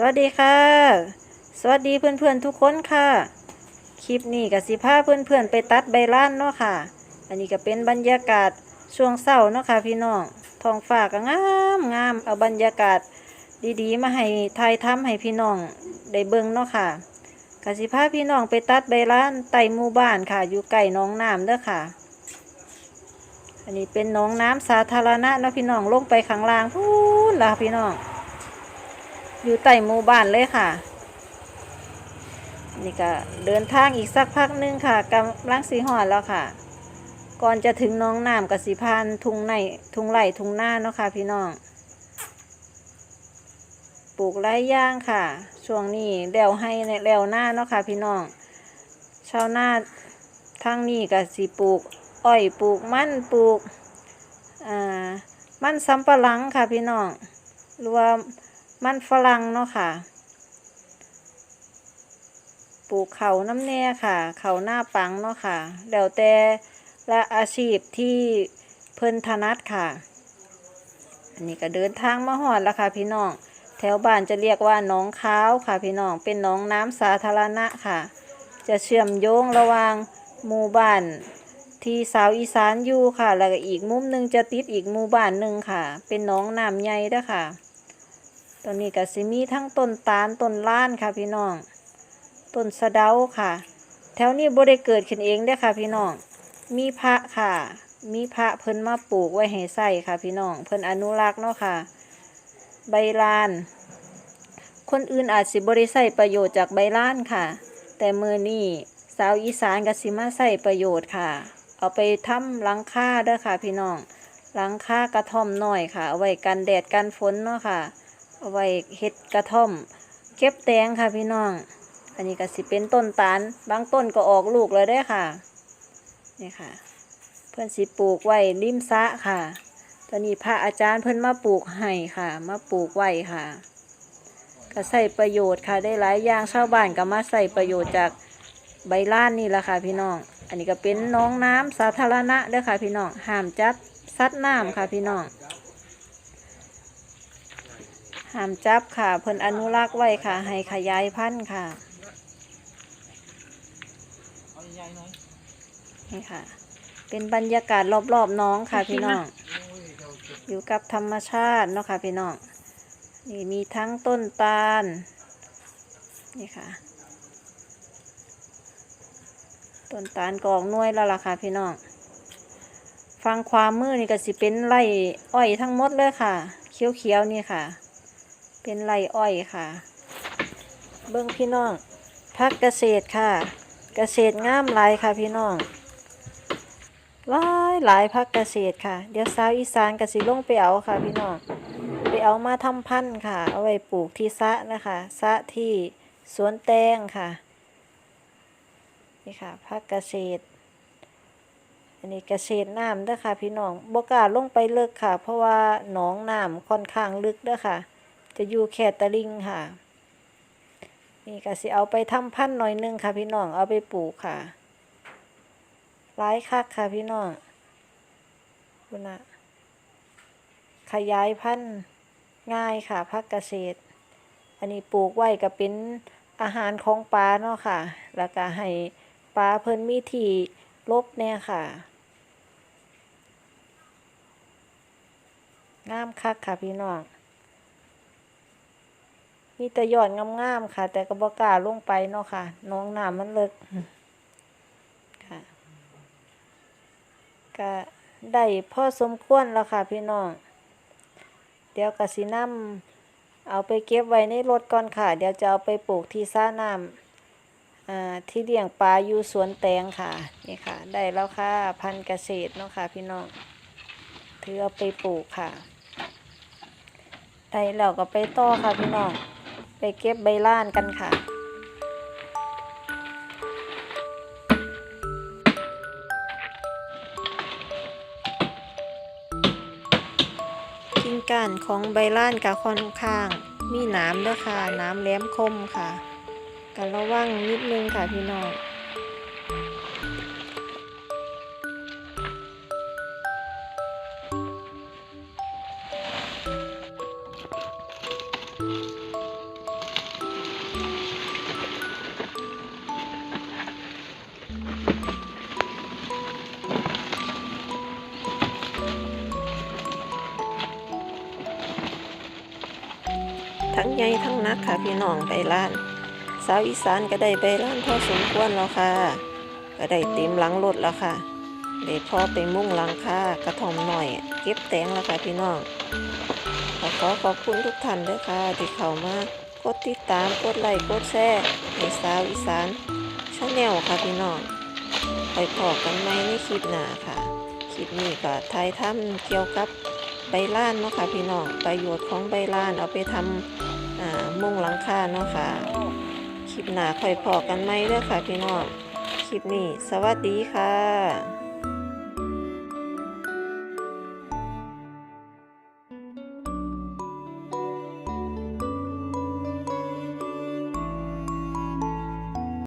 สวัสดีค่ะ สวัสดีเพื่อนๆทุกคนค่ะ คลิปนี้กับสิพาเพื่อนๆไปตัดใบล้านเนาะค่ะ อันนี้ก็เป็นบรรยากาศช่วงเช้าเนาะค่ะพี่น้องทองฟ้าก็งามงามเอาบรรยากาศดีๆ มาให้ทายทำให้พี่น้องได้เบิ่งเนาะค่ะกสิพาพี่น้องไปตัดใบล้านไต่หมู่บ้านค่ะ อยู่ใกล้น้องน้ำเด้อค่ะ อันนี้เป็นหน้องน้ำสาธารณะเนาะพี่น้องลงไปข้างล่างพูนล่ะพี่น้อง อยู่ใต้หมู่บ้านเลยค่ะ นี่ก็เดินทางอีกสักพักหนึงค่ะกำลังสีหอดแล้วค่ะ ก่อนจะถึงน้องน้ำกับสีพานทุงในทุงไร่ทุงหน้าเนาะค่ะพี่น้องปลูกไรย่างค่ะ ช่วงนี้แล้วให้ในแล้วหน้าเนาะค่ะพี่น้องชาวนาทางนี้ก็สีปลูกอ้อยปลูกมันปลูกอ่ามันสำปะหลังค่ะพี่น้องรว่า มันฝรั่งเนาะค่ะ ปลูกเขาน้ำแน่ค่ะ เขาหน้าปังเนาะค่ะ แล้วแต่ละอาชีพที่เพิ่นถนัดค่ะ อันนี้ก็เดินทางมาหอดแล้วค่ะ พี่น้อง แถวบ้านจะเรียกว่าหนองค้าวค่ะ พี่น้อง เป็นหนองน้ำสาธารณะค่ะ จะเชื่อมโยงระหว่างหมู่บ้านที่สาวอีสานอยู่ค่ะ แล้วก็อีกมุมหนึงจะติดอีกหมู่บ้านหนึ่งค่ะ เป็นหนองน้ำใหญ่ด้อค่ะ ตอนนี้ก็สิมีทั้งต้นตาลต้นล้านค่ะพี่น้อง ต้นสะเดาค่ะ แถวนี้บ่ได้เกิดขึ้นเองเด้อค่ะ พี่น้อง มีพระค่ะ มีพระเพิ่นมาปลูกไว้ให้ใส่ค่ะ พี่น้อง เพิ่นอนุรักษ์เนาะค่ะ ใบลาน คนอื่นอาจสิบ่ได้ใส่ประโยชน์จากใบลานค่ะ แต่มือนี้สาวอีสานก็สิมาใส่ประโยชน์ค่ะ เอาไปทำหลังคาเด้อค่ะ พี่น้องหลังคากระท่อมน้อยค่ะ เอาไว้กันแดดกันฝนเนาะค่ะ เอาไว้เฮ็ดกระท่อม เก็บแตงค่ะพี่น้อง อันนี้ก็สิเป็นต้นตาล บางต้นก็ออกลูกเลยได้ค่ะ นี่ค่ะ เพื่อนสิปลูกไว้ริมสะค่ะ ตอนนี้พระอาจารย์เพิ่นมาปลูกให้ค่ะ มาปลูกไว้ค่ะ ก็ใส่ประโยชน์ค่ะ ได้หลายอย่างชาวบ้านก็มาใส่ประโยชน์จากใบล้านนี่แหละค่ะ พี่น้อง อันนี้ก็เป็นน้องน้ำสาธารณะเด้อค่ะ พี่น้อง ห้ามจับซัดน้ำค่ะพี่น้อง ห้ามจับค่ะ เพิ่นอนุรักษ์ไว้ค่ะ ให้ขยายพันธุ์ค่ะ นี่ค่ะ เป็นบรรยากาศรอบๆน้องค่ะพี่น้อง อยู่กับธรรมชาติเนาะค่ะพี่น้อง นี่มีทั้งต้นตาล นี่ค่ะ ต้นตาลกออกหน่วยแล้วล่ะค่ะพี่น้องฟังความมือนี่ก็สิเป็นไร่อ้อยทั้งหมดเลยค่ะ เขียวๆนี่ค่ะ เป็นไรอ้อยค่ะ เบิ้องพี่น้องพักเกษตรค่ะ เกษตรงามหลายค่ะพี่น้องหลายหลายพักเกษตรค่ะ เดี๋ยวสาวอีสานกสิลงไปเอาค่ะพี่น้องไปเอามาทำพันธุ์ค่ะ เอาไว้ปลูกที่สะนะคะสะที่สวนแตงค่ะนี่ค่ะพักเกษตรอันนี้เกษตรน้ำเด้อค่ะพี่น้องบกล้าลงไปเลิกค่ะ เพราะว่าหนองน้ำค่อนข้างลึกเด้อค่ะ จะอยู่แค่ตะลิงค่ะ นี่ก็สิเอาไปทำพันธุ์หน่อยนึงค่ะ พี่น้องเอาไปปลูกค่ะหลายคักค่ะพี่น้องคุณนะขยายพันธุ์ง่ายค่ะพักเกษตร อันนี้ปลูกไว้ก็เป็นอาหารของปลาเนาะค่ะ แล้วก็ให้ปลาเพิ่นมีที่ลบเนี่ยค่ะ งามคักค่ะพี่น้อง มีแต่ยอดงามๆค่ะ แต่ก็บ่กล้าลงไปเนาะค่ะ น้องน้ำมันเลิกค่ะก็ได้พ่อสมควรแล้วค่ะ พี่น้อง เดี๋ยวกสินำเอาไปเก็บไว้ในรถก่อนค่ะ เดี๋ยวจะเอาไปปลูกที่ซ่าน้ำอ่าที่เลี้ยงปลาอยู่สวนแตงค่ะนี่ค่ะ ได้แล้วค่ะ พันธุ์เกษตรเนาะค่ะ พี่น้องถือเอาไปปลูกค่ะได้แล้วก็ไปต่อค่ะพี่น้อง ไปเก็บใบล้านกันค่ะกิ่งก้านของใบล้านกับค่อนข้าง มีหนามด้วยค่ะหนามแหลมคมค่ะกันระวังนิดนึงค่ะพี่น้อง ทั้งใหญ่ทั้งนักค่ะพี่น้องใบล้านสาวอีสานก็ได้ใบล้านพอสมควรแล้วค่ะ ก็ได้เต็มหลังรถแล้วค่ะได้พอไปมุ่งหลังค่ากระถอมหน่อย เก็บแตงแล้วค่ะพี่น้องขอขอขอบคุณทุกท่านด้วยค่ะ ที่เข้ามากดติดตามกดไลค์กดแชร์ในสาวอีสานชาแนลค่ะพี่น้องไปพอกันไหมในคลิปหน้าค่ะคลิปนี้ก็ไทยทำเกี่ยวกับ ใบล้านเนาะค่ะพี่น้องประโยชน์ของใบล้านเอาไปทำอ่ามุงหลังคาเนาะค่ะคลิปหน้าค่อยพอกันไหมเด้อค่ะพี่น้องคลิปนี้ สวัสดีค่ะ